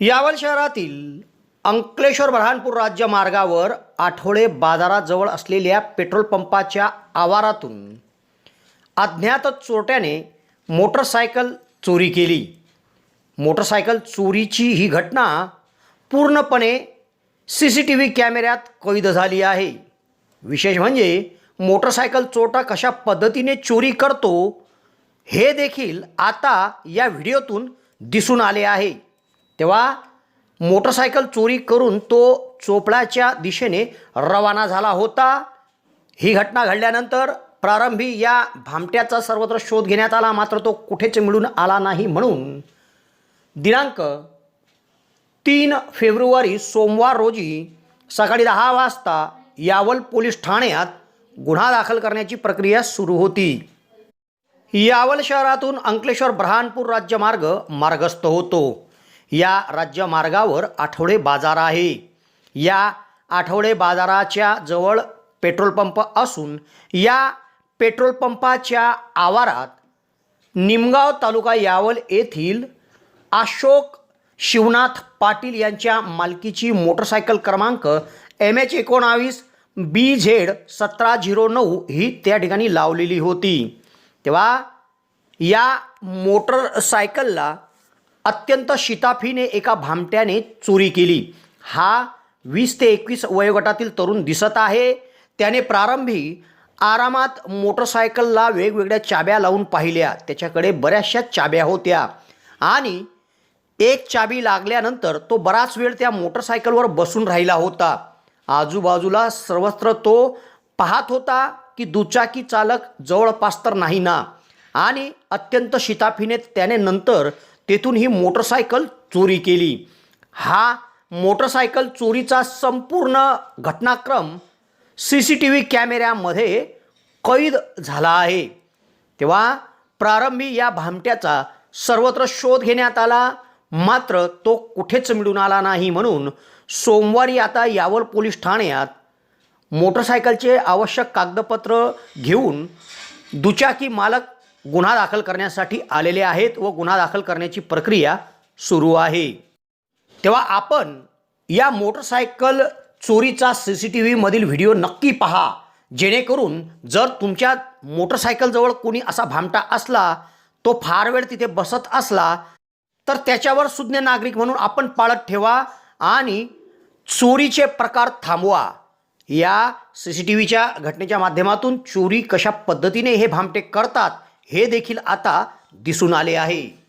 यावल शहरातील अंकलेश्वर बऱ्हाणपूर राज्य मार्गावर आठवडे बाजाराजवळ असलेल्या पेट्रोल पंपाच्या आवारातून अज्ञात चोरट्याने मोटरसायकल चोरी केली. मोटरसायकल चोरीची ही घटना पूर्णपणे सी सी टी व्ही कॅमेऱ्यात कैद झाली आहे. विशेष म्हणजे मोटरसायकल चोरटा कशा पद्धतीने चोरी करतो हे देखील आता या व्हिडिओतून दिसून आले आहे. तेव्हा मोटरसायकल चोरी करून तो चोपडाच्या दिशेने रवाना झाला होता. ही घटना घडल्यानंतर प्रारंभी या भामट्याचा सर्वत्र शोध घेण्यात आला. मात्र तो कुठेच मिळून आला नाही म्हणून दिनांक तीन फेब्रुवारी सोमवार रोजी सकाळी दहा वाजता यावल पोलीस ठाण्यात गुन्हा दाखल करण्याची प्रक्रिया सुरू होती. यावल शहरातून अंकलेश्वर ब्रहानपूर राज्यमार्ग मार्गस्थ होतो. या राज्यमार्गावर आठवडे बाजार आहे. या आठवडे बाजाराच्या जवळ पेट्रोल पंप असून या पेट्रोल पंपाच्या आवारात निमगाव तालुका यावल येथील अशोक शिवनाथ पाटील यांच्या मालकीची मोटरसायकल क्रमांक एम एच एकोणावीस बी झेड सतरा झिरो नऊ ही त्या ठिकाणी लावलेली होती. तेव्हा या मोटरसायकलला अत्यंत शिताफीने एका भामट्याने चोरी केली. हा वीस ते एकवीस वयोगटातील तरुण दिसत आहे. त्याने प्रारंभी आरामात मोटरसायकलला वेगवेगळ्या चाब्या लावून पाहिल्या. त्याच्याकडे बऱ्याचशा चाब्या होत्या. आणि एक चाबी लागल्यानंतर तो बराच वेळ त्या मोटरसायकलवर बसून राहिला होता. आजूबाजूला सर्वत्र तो पाहत होता की दुचाकी चालक जवळपास तर नाही ना. आणि अत्यंत शिताफीने त्याने नंतर तेथून ही मोटरसायकल चोरी केली. हा मोटरसायकल चोरीचा संपूर्ण घटनाक्रम सी सी टी व्ही कॅमेऱ्यामध्ये कैद झाला आहे. तेव्हा प्रारंभी या भामट्याचा सर्वत्र शोध घेण्यात आला. मात्र तो कुठेच मिळून आला नाही म्हणून सोमवारी आता यावल पोलीस ठाण्यात मोटरसायकलचे आवश्यक कागदपत्र घेऊन दुचाकी मालक गुन्हा दाखल करण्यासाठी आलेले आहेत व गुन्हा दाखल करण्याची प्रक्रिया सुरू आहे. तेव्हा आपण या मोटरसायकल चोरीचा सी सी टी व्हीमधील व्हिडिओ नक्की पहा. जेणेकरून जर तुमच्या मोटरसायकलजवळ कोणी असा भामटा असला तो फार वेळ तिथे बसत असला तर त्याच्यावर सुज्ञ नागरिक म्हणून आपण पाळत ठेवा आणि चोरीचे प्रकार थांबवा. या सी सी टी व्हीच्या घटनेच्या माध्यमातून चोरी कशा पद्धतीने हे भामटे करतात हे देखील आता दिसून आले आहे.